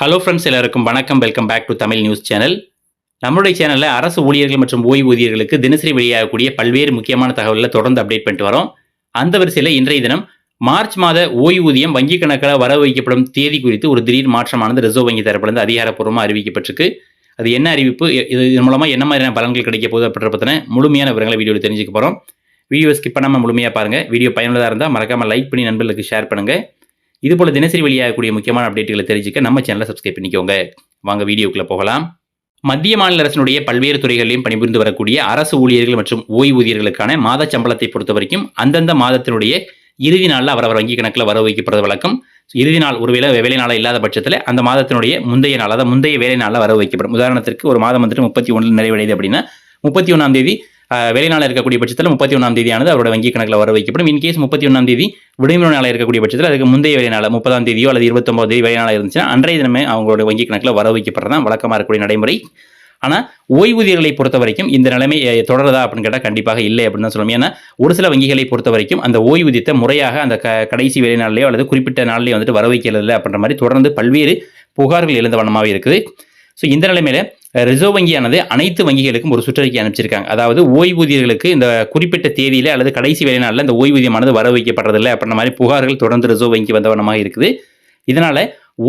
Hello friends எல்லாருக்கும் வணக்கம். Welcome back to Tamil news channel நம்மளுடைய சேனலில் அரசு ஊழியர்கள் மற்றும் ஓய்வூதியர்களுக்கு தினசரி வெளியாகக்கூடிய பல்வேறு முக்கியமான தகவல்களை தொடர்ந்து அப்டேட் பண்ணிட்டு வரோம். அந்த வரிசையில் இன்றைய தினம் மார்ச் மாத ஓய்வூதியம் வங்கிக் கணக்கில் வர வைக்கப்படும் தேதி குறித்து ஒரு திடீர் மாற்றமானது ரிசர்வ் வங்கி தரப்பிலிருந்து அதிகாரப்பூர்வமாக அறிவிக்கப்பட்டிருக்கு. அது என்ன அறிவிப்பு? இது இது மூலமாக என்ன மாதிரியான பலன்கள் கிடைக்க போகுது அப்படின்ற பற்றின முழுமையான விவரங்களை வீடியோவில் தெரிஞ்சுக்க போகிறோம் வீடியோ ஸ்கிப் பண்ணாமல் முழுமையாக பாருங்கள் வீடியோ பயனுள்ளதாக இருந்தால் மறக்காமல் லைக் பண்ணி நண்பர்களுக்கு ஷேர் பண்ணுங்கள் இது போல தினசரி வெளியாகக்கூடிய முக்கியமான அப்டேட்டுகளை தெரிஞ்சுக்க நம்ம சேனலை சப்ஸ்கிரைப் பண்ணிக்கோங்க. வாங்க வீடியோக்குள்ள போகலாம். மத்திய மாநில அரசினுடைய பல்வேறு துறைகளிலும் பணிபுரிந்து வரக்கூடிய அரசு ஊழியர்கள் மற்றும் ஓய்வூதியர்களுக்கான மாத சம்பளத்தை பொறுத்த வரைக்கும் அந்தந்த மாதத்தினுடைய இறுதி நாளில் அவரவர் வங்கி கணக்கில் வர வைக்கப்படுறது வழக்கம். இறுதி நாள் ஒருவேளை வேலை நாளாக இல்லாத பட்சத்தில் அந்த மாதத்தினுடைய முந்தைய நாள் அதாவது முந்தைய வேலை நாளில் வர வைக்கப்படும். உதாரணத்திற்கு ஒரு மாதம் வந்துட்டு முப்பத்தி ஒன்றில் நிறைவடையுது அப்படின்னா முப்பத்தி ஒன்றாம் தேதி வெளிநாள் வேலை இருக்கக்கூடிய பட்சத்தில் முப்பத்தி ஒன்றாம் தேதியானது அவரோட வங்கி கணக்கில் வர வைக்கப்படும். இன்கேஸ் முப்பத்தி ஒன்றாம் தேதி விடுமுறை நாளாக இருக்கக்கூடிய பட்சத்தில் அதுக்கு முந்தைய வேலை முப்பதாம் தேதியோ அல்லது இருபத்தொம்பது தேதி வேலை நாளாக இருந்துச்சுன்னா அன்றைய தினமே அவங்களோட வங்கி கணக்கில் வர வைக்கப்படுறதான் வழக்கமாக இருக்கக்கூடிய நடைமுறை. ஆனால் ஓய்வூதியர்களை பொறுத்த வரைக்கும் இந்த நிலைமை தொடரதா தொடருதா அப்படின்னு கேட்டால் கண்டிப்பாக இல்லை அப்படின்னு தான் சொல்லணும். ஏன்னா ஒரு சில வங்கிகளை பொறுத்த வரைக்கும் அந்த ஓய்வூதியத்தை முறையாக அந்த க கடைசி வேலை நாள்லையோ அல்லது குறிப்பிட்ட நாள்லேயோ வந்துட்டு வர வைக்கிறது இல்லை அப்படின்ற மாதிரி தொடர்ந்து பல்வேறு புகார்கள் எழுந்த வண்ணமாக இருக்குது. ஸோ இந்த நிலைமையில ரிசர்வ் வங்கியானது அனைத்து வங்கிகளுக்கும் ஒரு சுற்றறிக்கை அனுப்பிச்சிருக்காங்க. அதாவது ஓய்வூதியர்களுக்கு இந்த குறிப்பிட்ட தேதியில அல்லது கடைசி வேலை நாளில் இந்த ஓய்வூதியமானது வர வைக்கப்படுறதில்லை அப்படின்ற மாதிரி புகார்கள் தொடர்ந்து ரிசர்வ் வங்கி வந்தவனமாக இருக்குது. இதனால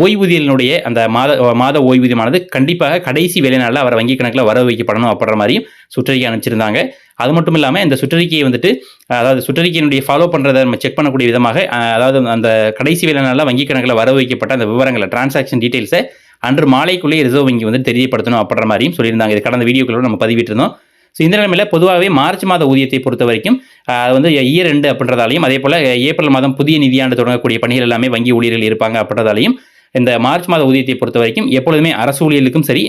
ஓய்வூதியனுடைய அந்த மாத மாத ஓய்வூதியமானது கண்டிப்பாக கடைசி வேலை நாளில் அவர் வங்கி கணக்கில் வர வைக்கப்படணும் அப்படின்ற மாதிரியும் சுற்றறிக்கை அனுப்பிச்சிருந்தாங்க. அது மட்டும் இல்லாமல் இந்த சுற்றறிக்கையை வந்துட்டு அதாவது சுற்றறிக்கையினுடைய ஃபாலோ பண்ணுறதை நம்ம செக் பண்ணக்கூடிய விதமாக அதாவது அந்த கடைசி வேலை நாளில் வங்கி கணக்கில் வர வைக்கப்பட்ட அந்த விவரங்களை டிரான்சாக்ஷன் டீட்டெயில்ஸை அன்று மாலைக்குள்ளேயே ரிசர்வ் வங்கி வந்து தெரியப்படுத்தணும் அப்படின்ற மாதிரியும் சொல்லியிருந்தாங்க. இது கடந்த வீடியோக்களோட நம்ம பதிவிட்டிருந்தோம். ஸோ இந்த நிலைமையில் பொதுவாகவே மார்ச் மாத ஊதியத்தை பொறுத்த வரைக்கும் அது வந்து இயர் ரெண்டு அப்படின்றதாலையும் அதே போல் ஏப்ரல் மாதம் புதிய நிதியாண்டு தொடங்கக்கூடிய பணிகள் எல்லாமே வங்கி ஊழியர்கள் இருப்பாங்க அப்படின்றதாலையும் இந்த மார்ச் மாத ஊதியத்தை பொறுத்த வரைக்கும் எப்பொழுதுமே அரசு ஊழியர்களுக்கும் சரி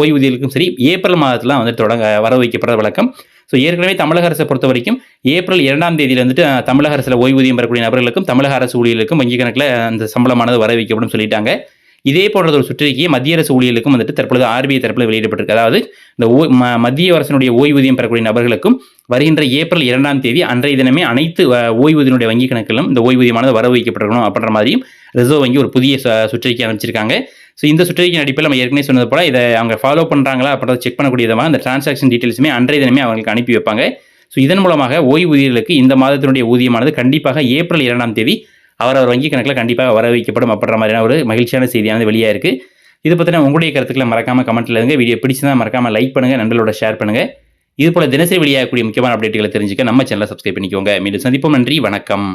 ஓய்வூதியர்களுக்கும் சரி ஏப்ரல் மாதத்தில் வந்து தொடங்க வர வைக்கப்படுற வழக்கம். ஸோ ஏற்கனவே தமிழக அரசை பொறுத்த வரைக்கும் ஏப்ரல் இரண்டாம் தேதியில் வந்துட்டு தமிழக அரசில் ஓய்வூதியம் பெறக்கூடிய நபர்களுக்கும் தமிழக அரசு ஊழியர்களுக்கும் வங்கி கணக்கில் அந்த சம்பளமானது வர வைக்கப்படும் சொல்லிட்டாங்க. இதே போன்ற ஒரு சுற்றறிக்கையை மத்திய அரசு ஊழியர்களுக்கும் வந்துட்டு தற்பொழுது ஆர்பிஐ தரப்பில் வெளியிடப்பட்டிருக்கு. அதாவது இந்த ஓ- மத்திய அரசினுடைய ஓய்வூதியம் பெறக்கூடிய நபர்களுக்கும் வருகின்ற ஏப்ரல் இரண்டாம் தேதி அன்றைய தினமே அனைத்து ஓய்வூதியனுடைய வங்கி கணக்கிலும் இந்த ஓய்வூதியமானது வர வைக்கப்பட்டிருக்கணும் அப்படின்ற மாதிரியும் ரிசர்வ் வங்கி ஒரு புதிய சுற்றறிக்கை அனுப்பிச்சிருக்காங்க ஸோ இந்த சுற்றறிக்கை அடிப்பில் நம்ம ஏற்கனவே சொன்னது போல இதை அவங்க ஃபாலோ பண்ணுறாங்களா அப்படின்றத செக் பண்ணக்கூடிய விதமாக அந்த டிரான்சாக்ஷன் டீட்டெயில்ஸுமே அன்றைய தினமே அவங்களுக்கு அனுப்பி வைப்பாங்க. ஸோ இதன் மூலமாக ஓய்வூதியர்களுக்கு இந்த மாதத்தினுடைய ஊதியமானது கண்டிப்பாக ஏப்ரல் இரண்டாம் தேதி அவரவர் வங்கி கணக்கில் கண்டிப்பாக வர வைக்கப்படும் அப்படின்ற மாதிரியான ஒரு மகிழ்ச்சியான செய்தியானது வெளியாக இருக்குது இது பற்றின உங்களுடைய கருத்துக்களை மறக்காமல் கமெண்ட்டில் இருங்க வீடியோ பிடிச்சதா மறக்காம லைக் பண்ணுங்கள் நண்பர்களோட ஷேர் பண்ணுங்கள் இதுபோல் தினசரி வெளியாகக்கூடிய முக்கியமான அப்டேட்டுகளை தெரிஞ்சுக்க நம்ம சேனலை சப்ஸ்கிரைப் பண்ணிக்கோங்க. மீண்டும் சந்திப்போம். நன்றி. வணக்கம்.